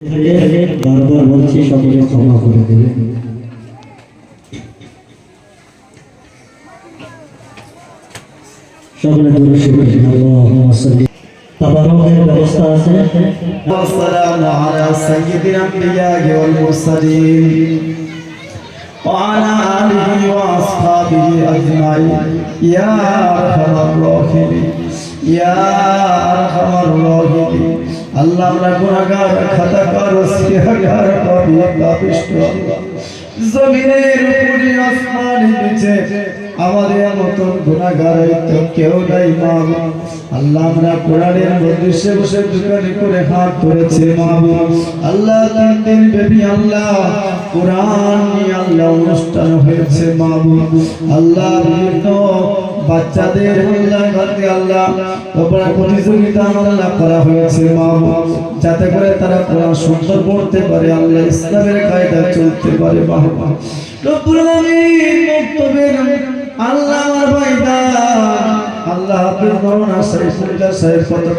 বারবার বলছি সকলে ক্ষমা করে দেবে সকলে দূরে শুরু আল্লাহুম্মা সাল্লি তাবারকের ব্যবস্থা আছে والسلام على سيد الأنبياء والمرسلين وعلى آله وأصحابه أجمعين يا أرحم الراحمين يا أرحم الراحمين আল্লাহ আমরা গুনাহগার খাতাকার সিহাগার পাপী পাপিষ্ট জমিনের উপরে আসমানের নিচে আমাদের মতন গুনাহগার তো কেউ নাই মা আল্লাহ আমরা কোরআনের মধ্যে বসে দোকানে করে হাত ধরেছে মা আল্লাহ তিন ব্যাপী আল্লাহ কোরআন নিয়ে আল্লাহ অনুষ্ঠান হয়েছে মা আল্লাহ বিভিন্ন বাচ্চাদের আল্লাহ ঘাতে আল্লাহ তারপরে প্রতিযোগিতা আল্লাহ করা হয়েছে, মা যাতে করে তারা কোরআন সুন্দর পড়তে পারে, আল্লাহ ইসলামের কায়দা চলতে পারে মুক্তবের আল্লাহ আমার আল্লাহ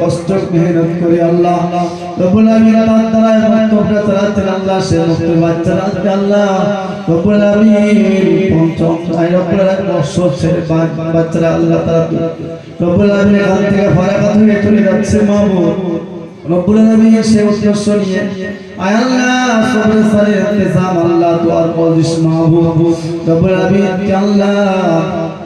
কষ্ট করে আল্লাহ। আল্লাহ বাচ্চারা আল্লাহ। বাচ্চারা আল্লাহ তারা রব্বুল আলামিন এখান থেকে ফারাকাত হয়ে চলে যাচ্ছে মাহবুব সে উদ্দেশ্য নিয়ে আল্লাহ সবরে সারে ইন্তজাম আল্লাহ দুয়ার মজলিস মাহবুব আল্লাহ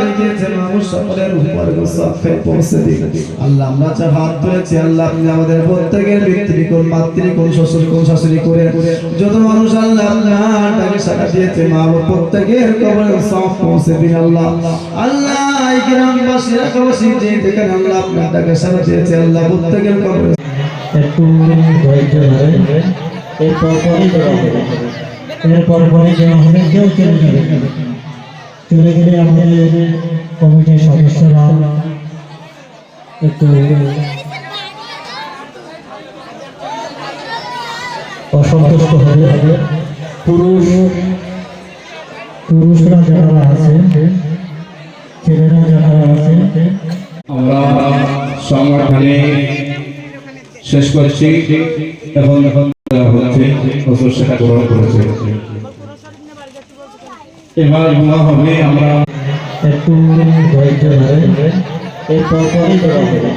মুমিনাত চলে মানুষ সকলের উপর সব পৌঁছে দিয়ে আল্লাহ, আমরা যা হাত ধরেছি, আল্লাহ, আপনি আমাদের প্রত্যেকের ব্যক্তি কোন, মাতৃ কোন, শ্বশুর কোন, শাশুড়ি করে। যত মানুষ আল্লাহ আল্লাহ তাকে সাকা দিয়েছে, মা বাবা প্রত্যেকের কবরে সব পৌঁছে দিন আল্লাহ। আল্লাহ, এই গ্রামবাসী এলাকাবাসী যে দেখেন আল্লাহ আপনার তাকে সাকা দিয়েছে, আল্লাহ প্রত্যেকের কবরে একটু ধৈর্য ধরে এরপর পরে দেওয়া হবে এরপর পরে দেওয়া হবে কেউ যাবে চলে গেলে আমাদের কমিটির সদস্যরা একটু অসন্তুষ্ট হবে। পুরুষ, পুরুষরা যারা আছে, ছেলেরা যারা আছে, আমরা সংগঠনে শেষ করছি এখন এখন হচ্ছে সেটা গ্রহণ করেছে। এবার বলা হবে আমরা একটু ধৈর্য ধরে এরপর পরে দেওয়া হবে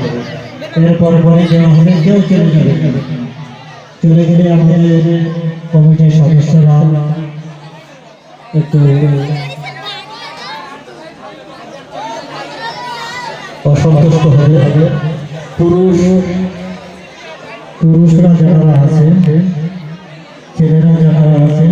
এরপর পরে দেওয়া হবে, কেউ চলে যাবে। চলে গেলে আমাদের কমিটির সদস্যরা একটু অসন্তুষ্ট হবে। পুরুষ, পুরুষরা যারা আছে, ছেলেরা যারা আছে